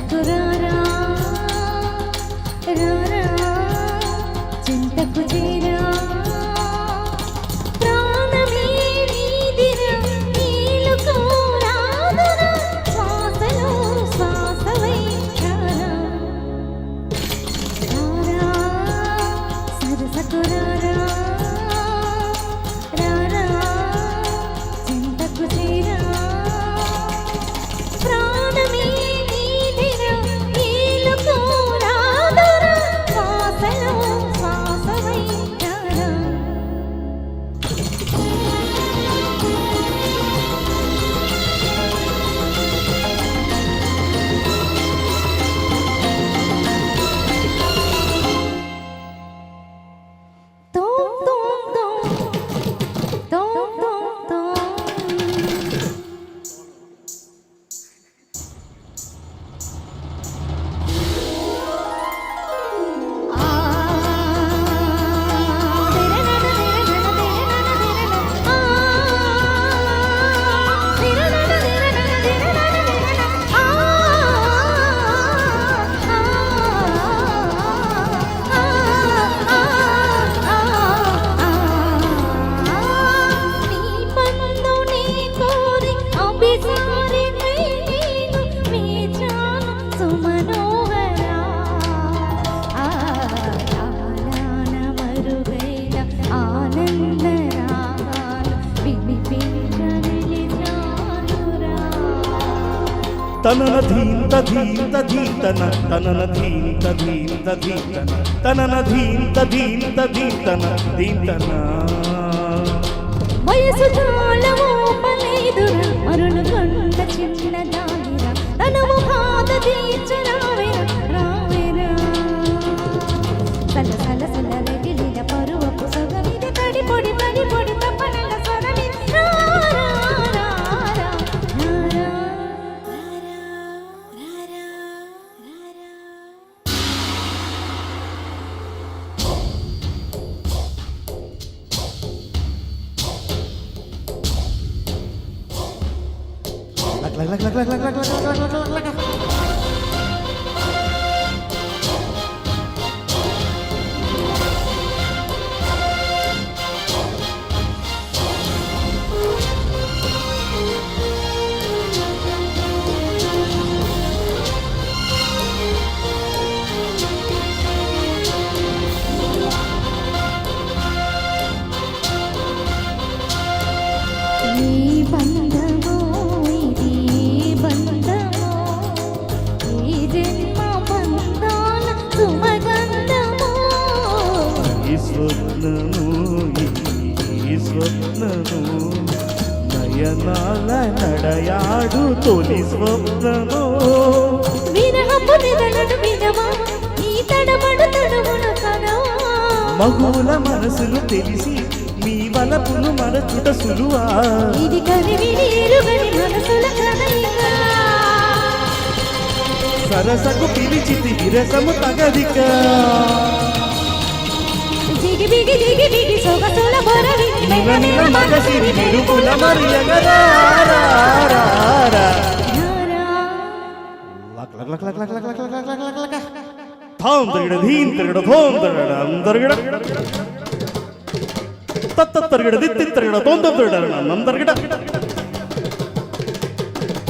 చింతకు రారా రారా చింతకు తనన ధీంత ధీంత ధీంతన తనన ధీంత ధీంత ధీంతన తనన ధీంత ధీంత ధీంతన ధీంతన. వయసు చాలమో పలేదురా మరులు కొండ చిన్న తనము బాధ తీర్చరావేరా రావేరా. సల సల 来来来来来来来来来来来来。般的。సుమగంధమో. ఈ స్వప్నము ఈ స్వప్నము నయనాల నడయాడు తొలి స్వప్నము. విరహపు నిదలను వినవా ఈ తడబడు కనవా మగుల మనసులు తెలిసి మీ వలపును మరచుట సులువా. ఇది ఎరుగని మనసుల కదలిక సరసకు పిలిచితి విరసము తగదిక జిగి బిగి జిగి బిగి సొగసుల బొరవి నిల నిల మగసిరి మెరుపుల మరియగరా థాం తరగడ ధీం తరగడ థోం తరగడ అందరగడ తత్త తరగడ దిత్తి తరగడ తోంత తరగడ నం తరగడ